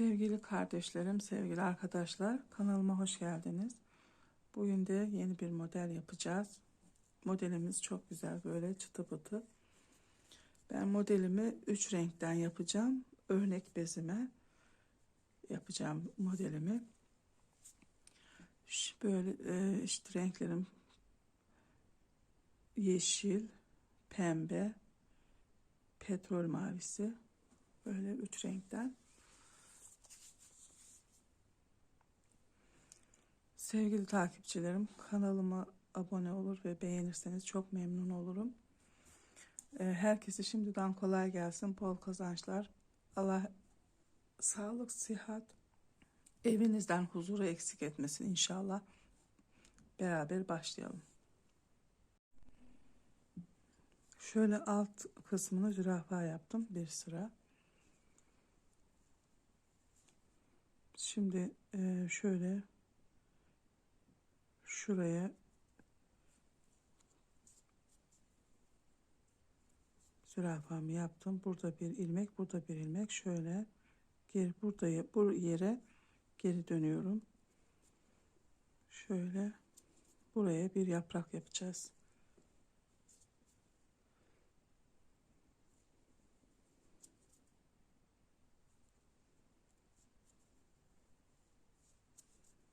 Sevgili kardeşlerim, sevgili arkadaşlar, kanalıma hoş geldiniz. Bugün de yeni bir model yapacağız. Modelimiz çok güzel, böyle çıtı pıtı. Ben modelimi 3 renkten yapacağım. Örnek bezime yapacağım modelimi. Böyle e, işte renklerim yeşil, pembe, petrol mavisi. Böyle üç renkten. Sevgili takipçilerim kanalıma abone olur ve beğenirseniz çok memnun olurum. Ee, herkese şimdiden kolay gelsin. Bol kazançlar. Allah sağlık, sıhhat, evinizden huzuru eksik etmesin inşallah. Beraber başlayalım. Şöyle alt kısmını zürafa yaptım bir sıra. Şimdi e, şöyle şuraya zürafamı yaptım. Burada bir ilmek, burada bir ilmek. Şöyle geri burada bu yere geri dönüyorum. Şöyle buraya bir yaprak yapacağız.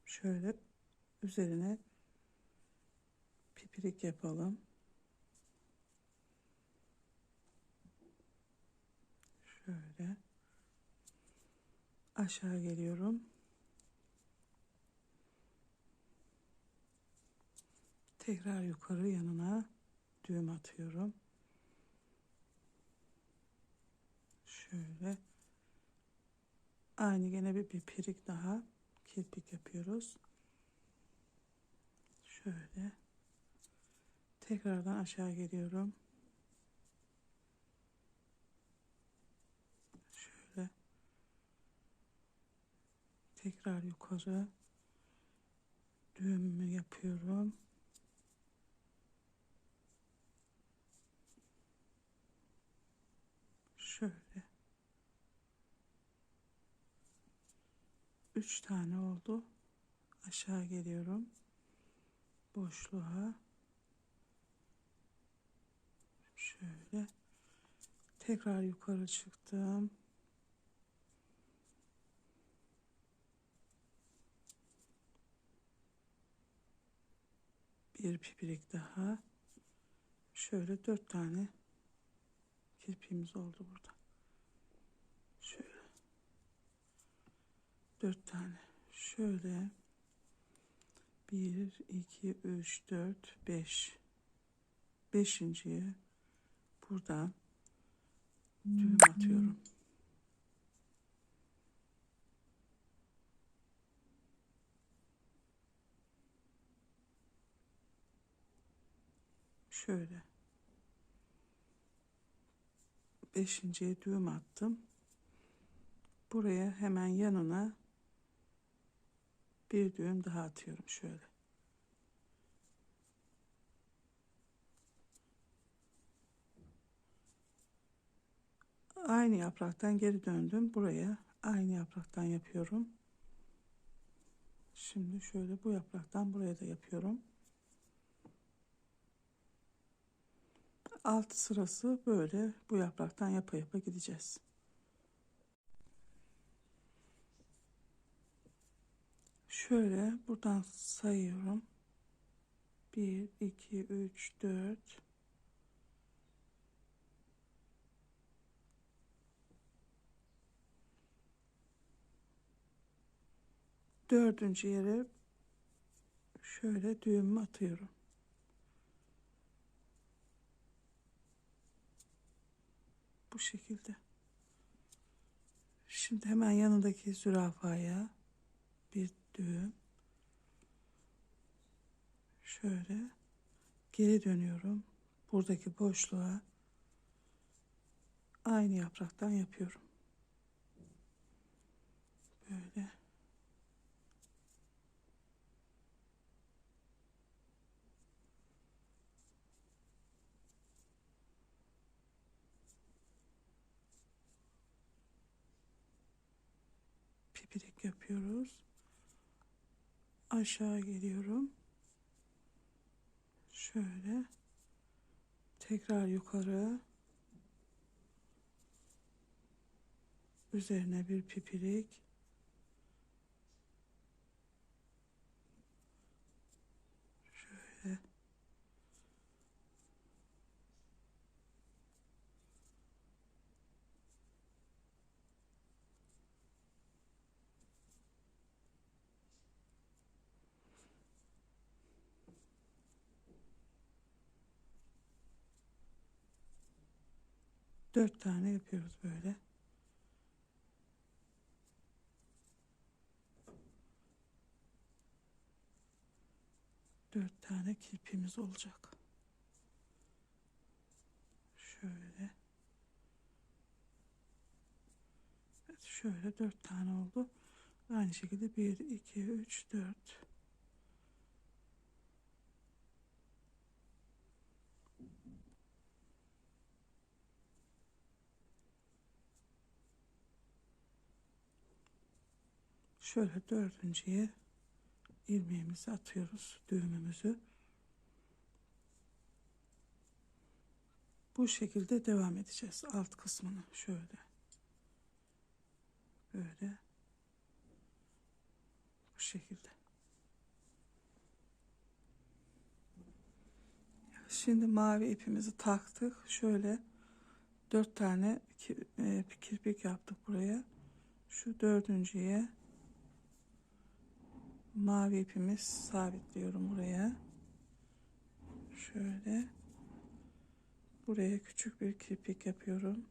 Şöyle üzerine pipirik yapalım. Şöyle aşağı geliyorum. Tekrar yukarı yanına düğüm atıyorum. Şöyle aynı gene bir pipirik daha kirpik yapıyoruz. Şöyle tekrardan aşağı geliyorum. Şöyle tekrar yukarı düğümümü yapıyorum. Şöyle üç tane oldu. Aşağı geliyorum. Boşluğa. Şöyle. Tekrar yukarı çıktım. Bir pipirik daha. Şöyle dört tane kirpiğimiz oldu burada. Şöyle. Dört tane. Şöyle. Bir, iki, üç, dört, beş. Beşinciye buradan düğüm atıyorum. Şöyle. Beşinciye düğüm attım. Buraya hemen yanına bir düğüm daha atıyorum şöyle. Aynı yapraktan geri döndüm buraya. Aynı yapraktan yapıyorum. Şimdi şöyle bu yapraktan buraya da yapıyorum. Alt sırası böyle bu yapraktan yapa yapa gideceğiz. Şöyle buradan sayıyorum. 1, 2, 3, 4, dördüncü yere şöyle düğüm atıyorum. Bu şekilde. Şimdi hemen yanındaki zürafaya bir düğüm. Şöyle geri dönüyorum. Buradaki boşluğa aynı yapraktan yapıyorum. Böyle. Kirpik yapıyoruz. Aşağı geliyorum. Şöyle. Tekrar yukarı. Üzerine bir pipirik. Şöyle. Dört tane yapıyoruz böyle. Dört tane kirpimiz olacak. Şöyle. Evet, şöyle dört tane oldu. Aynı şekilde bir, iki, üç, dört. Şöyle dördüncüye ilmeğimizi atıyoruz düğümümüzü. Bu şekilde devam edeceğiz alt kısmını şöyle. Böyle. Bu şekilde. Şimdi mavi ipimizi taktık. Şöyle dört tane e, kirpik yaptık buraya. Şu dördüncüye mavi ipimiz sabitliyorum buraya. Şöyle. Buraya küçük bir kirpik yapıyorum.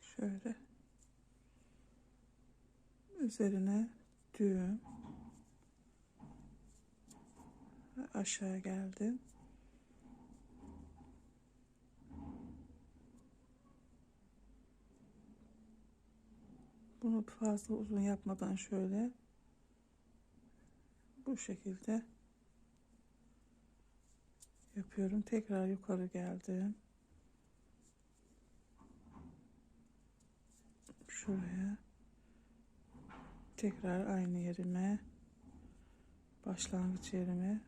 Şöyle. Üzerine düğüm. Aşağı geldim. Bunu fazla uzun yapmadan şöyle bu şekilde yapıyorum. Tekrar yukarı geldim. Şuraya tekrar aynı yerime başlangıç yerime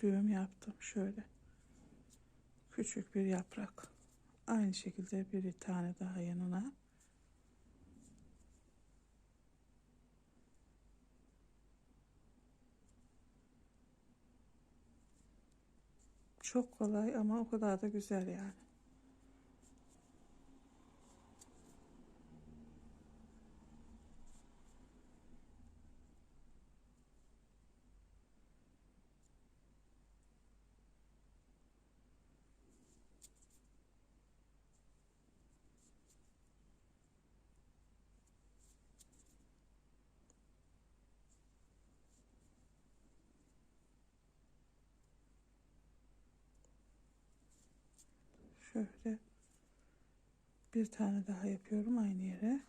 düğüm yaptım. Şöyle küçük bir yaprak. Aynı şekilde bir tane daha yanına Çok kolay ama o kadar da güzel yani. Şöyle bir tane daha yapıyorum aynı yere.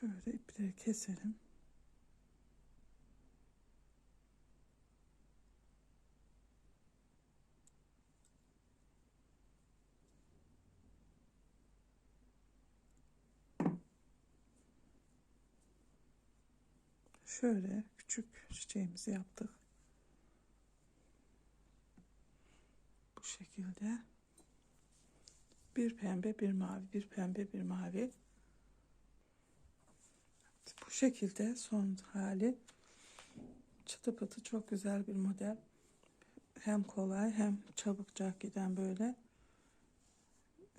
Şöyle ipleri keselim. Şöyle küçük çiçeğimizi yaptık. Bu şekilde bir pembe bir mavi bir pembe bir mavi bu şekilde son hali çıtı pıtı çok güzel bir model hem kolay hem çabukça giden böyle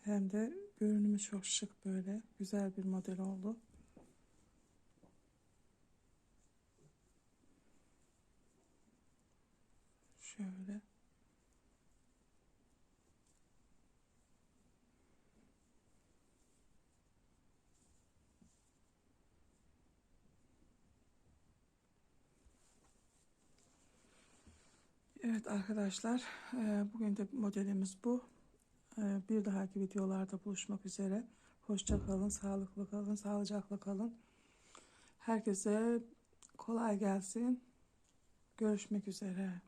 Hem de görünümü çok şık böyle. Güzel bir model oldu. Şöyle. Evet arkadaşlar, e, bugün de modelimiz bu. E, Bir dahaki videolarda buluşmak üzere. Hoşça kalın, sağlıklı kalın, sağlıcakla kalın. Herkese kolay gelsin. Görüşmek üzere.